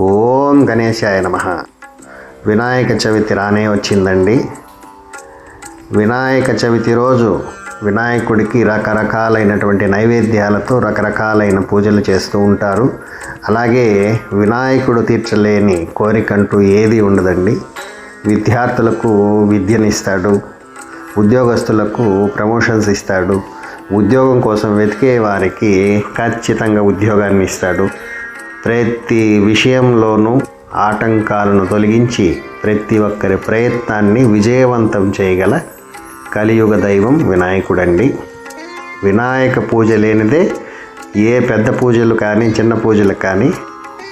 ఓం గణేశాయ నమ. వినాయక చవితి రానే వచ్చిందండి. వినాయక చవితి రోజు వినాయకుడికి రకరకాలైనటువంటి నైవేద్యాలతో రకరకాలైన పూజలు చేస్తూ ఉంటారు. అలాగే వినాయకుడు తీర్చలేని కోరికంటూ ఏది ఉండదండి. విద్యార్థులకు విద్యనిస్తాడు. ఉద్యోగస్తులకు ప్రమోషన్స్ ఇస్తాడు. ఉద్యోగం కోసం వెతికే వారికి ఖచ్చితంగా ఉద్యోగాన్ని ఇస్తాడు. ప్రతి విషయంలోనూ ఆటంకాలను తొలగించి ప్రతి ఒక్కరి ప్రయత్నాన్ని విజయవంతం చేయగల కలియుగ దైవం వినాయకుడండి. వినాయక పూజ లేనిదే ఏ పెద్ద పూజలు కానీ చిన్న పూజలు కానీ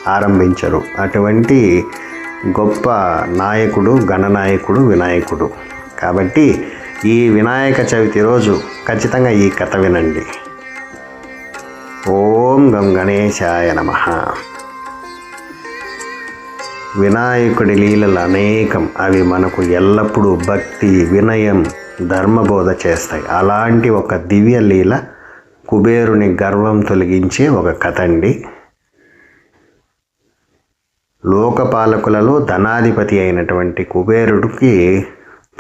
ఆరంభించరు. అటువంటి గొప్ప నాయకుడు గణనాయకుడు వినాయకుడు. కాబట్టి ఈ వినాయక చవితి రోజు ఖచ్చితంగా ఈ కథ వినండి. ఓం గం గణేశాయ నమ. వినాయకుడి లీలలు అనేకం అవి మనకు ఎల్లప్పుడూ భక్తి వినయం ధర్మబోధ చేస్తాయి. అలాంటి ఒక దివ్య లీల కుబేరుని గర్వం తొలగించే ఒక కథ అండి లోకపాలకులలో ధనాధిపతి అయినటువంటి కుబేరుడికి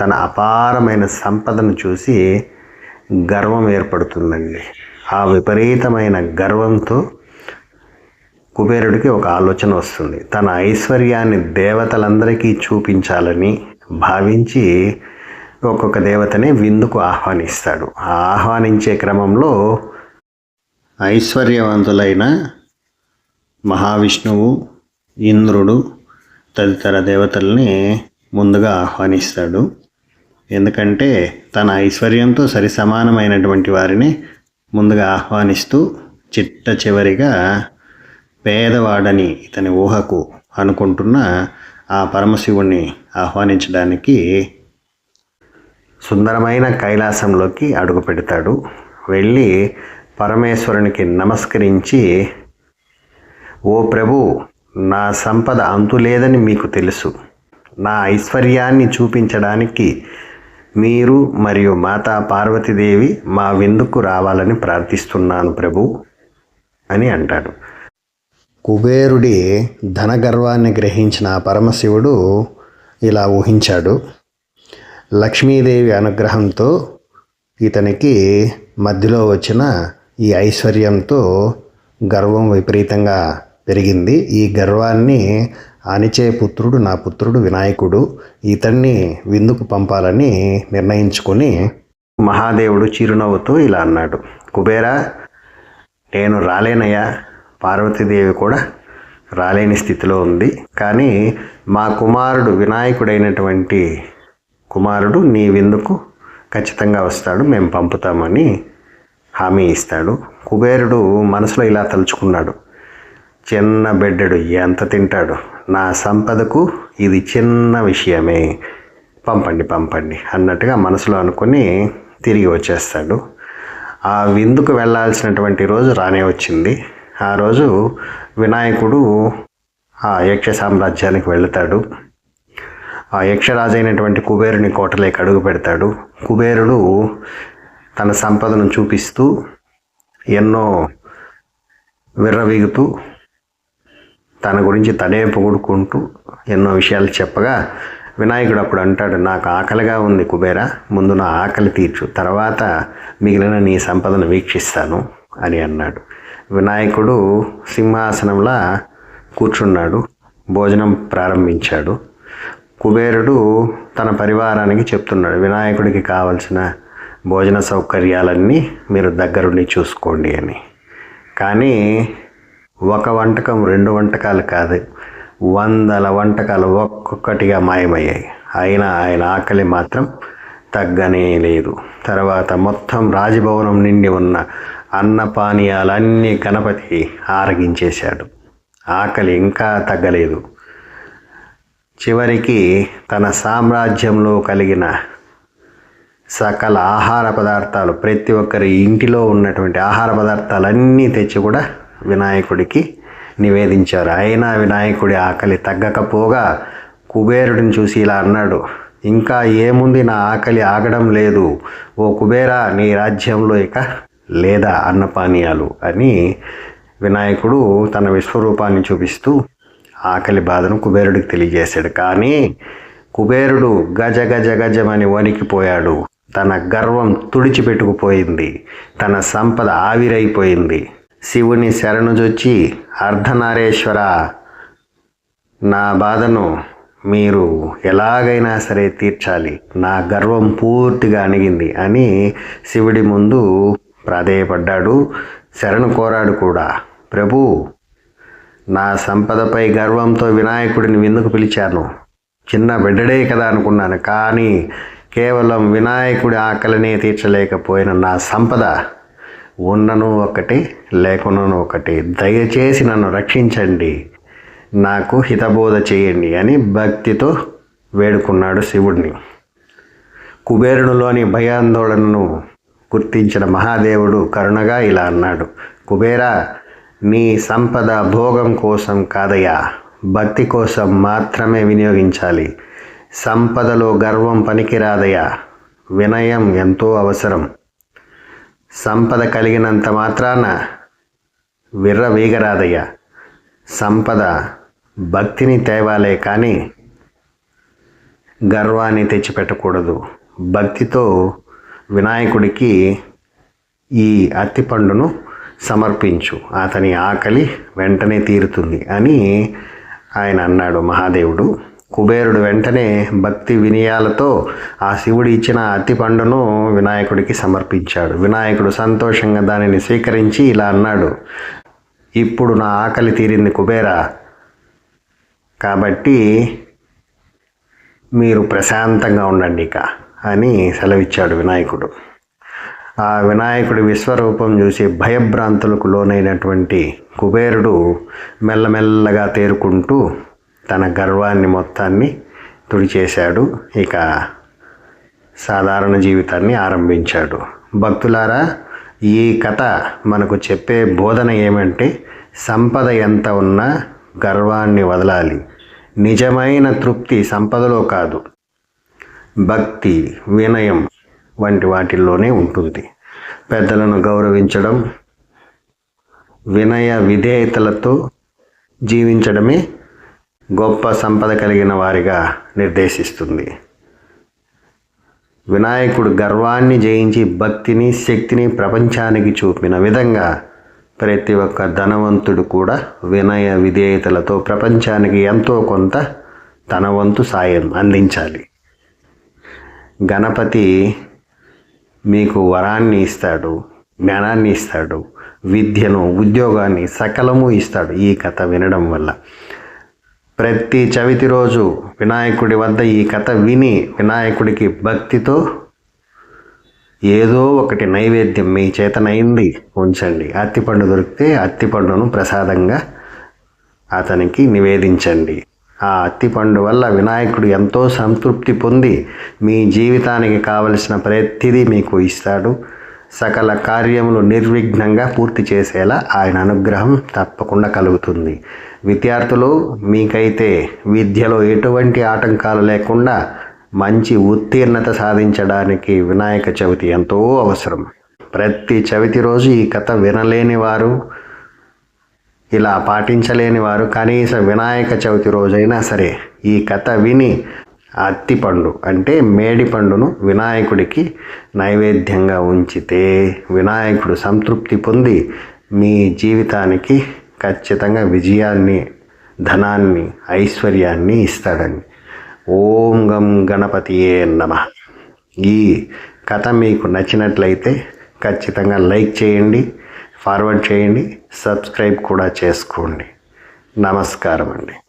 తన అపారమైన సంపదను చూసి గర్వం ఏర్పడుతుందండి. ఆ విపరీతమైన గర్వంతో కుబేరుడికి ఒక ఆలోచన వస్తుంది. తన ఐశ్వర్యాన్ని దేవతలందరికీ చూపించాలని భావించి ఒక్కొక్క దేవతని విందుకు ఆహ్వానిస్తాడు. ఆ ఆహ్వానించే క్రమంలో ఐశ్వర్యవంతులైన మహావిష్ణువు ఇంద్రుడు తదితర దేవతల్ని ముందుగా ఆహ్వానిస్తాడు. ఎందుకంటే తన ఐశ్వర్యంతో సరి సమానమైనటువంటి వారిని ముందుగా ఆహ్వానిస్తూ చిట్ట చివరిగా పేదవాడని ఇతని ఊహకు అనుకుంటున్న ఆ పరమశివుణ్ణి ఆహ్వానించడానికి సుందరమైన కైలాసంలోకి అడుగు పెడతాడు. వెళ్ళి పరమేశ్వరునికి నమస్కరించి ఓ ప్రభు నా సంపద అంతులేదని మీకు తెలుసు. నా ఐశ్వర్యాన్ని చూపించడానికి మీరు మరియు మాతా పార్వతీదేవి మా విందుకు రావాలని ప్రార్థిస్తున్నాను ప్రభు అని అంటాడు. కుబేరుడి ధనగర్వాన్ని గ్రహించిన పరమశివుడు ఇలా ఊహించాడు. లక్ష్మీదేవి అనుగ్రహంతో ఇతనికి మధ్యలో వచ్చిన ఈ ఐశ్వర్యంతో గర్వం విపరీతంగా పెరిగింది. ఈ గర్వాన్ని అనిచే పుత్రుడు నా పుత్రుడు వినాయకుడు ఇతన్ని విందుకు పంపాలని నిర్ణయించుకొని మహాదేవుడు చిరునవ్వుతూ ఇలా అన్నాడు కుబేరా నేను రాలేనయ్యా. పార్వతీదేవి కూడా రాలేని స్థితిలో ఉంది. కానీ మా కుమారుడు వినాయకుడైనటువంటి కుమారుడు నీ విందుకు ఖచ్చితంగా వస్తాడు. మేము పంపుతామని హామీ ఇస్తాడు. కుబేరుడు మనసులో ఇలా తలుచుకున్నాడు చిన్న బిడ్డడు ఎంత తింటాడు? నా సంపదకు ఇది చిన్న విషయమే. పంపండి పంపండి అన్నట్టుగా మనసులో అనుకుని తిరిగి వచ్చేస్తాడు. ఆ విందుకు వెళ్ళాల్సినటువంటి రోజు రానే వచ్చింది. ఆ రోజు వినాయకుడు ఆ యక్ష సామ్రాజ్యానికి వెళతాడు. ఆ యక్షరాజు అయినటువంటి కుబేరుని కోటలోకి అడుగు పెడతాడు. కుబేరుడు తన సంపదను చూపిస్తూ ఎన్నో విర్రవీగుతూ తన గురించి తనే పొగుడుకుంటూ ఎన్నో విషయాలు చెప్పగా వినాయకుడు అప్పుడు అంటాడు నాకు ఆకలిగా ఉంది కుబేర ముందు నా ఆకలి తీర్చు తర్వాత మిగిలిన నీ సంపదను వీక్షిస్తాను అని అన్నాడు. వినాయకుడు సింహాసనంలా కూర్చున్నాడు భోజనం ప్రారంభించాడు. కుబేరుడు తన పరివారానికి చెప్తున్నాడు వినాయకుడికి కావలసిన భోజన సౌకర్యాలన్నీ మీరు దగ్గరుండి చూసుకోండి అని. కానీ ఒక వంటకం రెండు వంటకాలు కాదు. వందల వంటకాలు ఒక్కొక్కటిగా మాయమయ్యాయి. అయినా ఆయన ఆకలి మాత్రం తగ్గనే లేదు. తర్వాత మొత్తం రాజభవనం నిండి ఉన్న అన్నపానీయాలన్నీ గణపతి ఆరగించేశాడు. ఆకలి ఇంకా తగ్గలేదు. చివరికి తన సామ్రాజ్యంలో కలిగిన సకల ఆహార పదార్థాలు ప్రతి ఒక్కరి ఇంటిలో ఉన్నటువంటి ఆహార పదార్థాలన్నీ తెచ్చి కూడా వినాయకుడికి నివేదించారు. అయినా వినాయకుడి ఆకలి తగ్గకపోగా కుబేరుడిని చూసి ఇలా అన్నాడు ఇంకా ఏముంది నా ఆకలి ఆగడం లేదు. ఓ కుబేరా నీ రాజ్యంలో ఇక లేదా అన్నపానీయాలు అని వినాయకుడు తన విశ్వరూపాన్ని చూపిస్తూ ఆకలి బాధను కుబేరుడికి తెలియజేశాడు. కానీ కుబేరుడు గజ గజ గజమని వణికిపోయాడు. తన గర్వం తుడిచిపెట్టుకుపోయింది. తన సంపద ఆవిరైపోయింది. శివుని శరణుజొచ్చి అర్ధనారేశ్వర నా బాధను మీరు ఎలాగైనా సరే తీర్చాలి. నా గర్వం పూర్తిగా అణిగింది అని శివుడి ముందు ప్రాధేయపడ్డాడు. శరణు కోరాడు కూడా. ప్రభు నా సంపదపై గర్వంతో వినాయకుడిని విందుకు పిలిచాను. చిన్న బిడ్డడే కదా అనుకున్నాను కానీ కేవలం వినాయకుడి ఆకలినే తీర్చలేకపోయిన నా సంపద ఉన్నను ఒకటి లేకున్నను ఒకటి. దయచేసి నన్ను రక్షించండి. నాకు హితబోధ చేయండి అని భక్తితో వేడుకున్నాడు శివుడిని కుబేరునిలోని భయాందోళనను గుర్తించిన మహాదేవుడు కరుణగా ఇలా అన్నాడు. కుబేరా నీ సంపద భోగం కోసం కాదయా భక్తి కోసం మాత్రమే వినియోగించాలి. సంపదలో గర్వం పనికిరాదయా వినయం ఎంతో అవసరం. సంపద కలిగినంత మాత్రాన విర్ర వీగరాదయ్యా సంపద భక్తిని తేవాలే కానీ గర్వాన్ని తెచ్చిపెట్టకూడదు. భక్తితో వినాయకుడికి ఈ అత్తిపండును సమర్పించు. అతని ఆకలి వెంటనే తీరుతుంది అని ఆయన అన్నాడు మహాదేవుడు. కుబేరుడు వెంటనే భక్తి వినయాలతో ఆ శివుడు ఇచ్చిన అత్తి పండును వినాయకుడికి సమర్పించాడు. వినాయకుడు సంతోషంగా దానిని స్వీకరించి ఇలా అన్నాడు ఇప్పుడు నా ఆకలి తీరింది కుబేరా. కాబట్టి మీరు ప్రశాంతంగా ఉండండి ఇక అని సెలవిచ్చాడు వినాయకుడు. ఆ వినాయకుడి విశ్వరూపం చూసి భయభ్రాంతులకు లోనైనటువంటి కుబేరుడు మెల్లమెల్లగా తేరుకుంటూ తన గర్వాన్ని మొత్తాన్ని తుడిచేశాడు ఇక సాధారణ జీవితాన్ని ఆరంభించాడు. భక్తులారా ఈ కథ మనకు చెప్పే బోధన ఏమంటే సంపద ఎంత ఉన్నా గర్వాన్ని వదలాలి. నిజమైన తృప్తి సంపదలో కాదు. భక్తి వినయం వంటి వాటిల్లోనే ఉంటుంది. పెద్దలను గౌరవించడం వినయ విధేయతలతో జీవించడమే గొప్ప సంపద కలిగిన వారిగా నిర్దేశిస్తుంది. వినాయకుడు గర్వాన్ని జయించి భక్తిని శక్తిని ప్రపంచానికి చూపిన విధంగా ప్రతి ఒక్క ధనవంతుడు కూడా వినయ విధేయతలతో ప్రపంచానికి ఎంతో కొంత తన వంతు సాయం అందించాలి. గణపతి మీకు వరాన్ని ఇస్తాడు జ్ఞానాన్ని ఇస్తాడు విద్యను ఉద్యోగాన్ని సకలము ఇస్తాడు ఈ కథ వినడం వల్ల. ప్రతి చవితి రోజు వినాయకుడి వద్ద ఈ కథ విని వినాయకుడికి భక్తితో ఏదో ఒకటి నైవేద్యం మీ చేతనైంది ఉంచండి. అత్తిపండు దొరికితే అత్తిపండును ప్రసాదంగా అతనికి నివేదించండి. ఆ అత్తిపండు వల్ల వినాయకుడు ఎంతో సంతృప్తి పొంది మీ జీవితానికి కావలసిన ప్రతిదీ మీకు ఇస్తాడు. సకల కార్యములు నిర్విఘ్నంగా పూర్తి చేసేలా ఆయన అనుగ్రహం తప్పకుండా కలుగుతుంది. విద్యార్థులు మీకైతే విద్యలో ఎటువంటి ఆటంకాలు లేకుండా మంచి ఉత్తీర్ణత సాధించడానికి వినాయక చవితి ఎంతో అవసరం. ప్రతి చవితి రోజు ఈ కథ వినలేని వారు ఇలా పాటించలేని వారు కనీసం వినాయక చవితి రోజైనా సరే ఈ కథ విని అత్తిపండు అంటే మేడి పండును వినాయకుడికి నైవేద్యంగా ఉంచితే వినాయకుడు సంతృప్తి పొంది మీ జీవితానికి ఖచ్చితంగా విజయాన్ని ధనాన్ని ఐశ్వర్యాన్ని ఇస్తాడండి. ఓం గం గణపతియే నమ. ఈ కథ మీకు నచ్చినట్లయితే ఖచ్చితంగా లైక్ చేయండి ఫార్వర్డ్ చేయండి సబ్స్క్రైబ్ కూడా చేసుకోండి. నమస్కారం అండి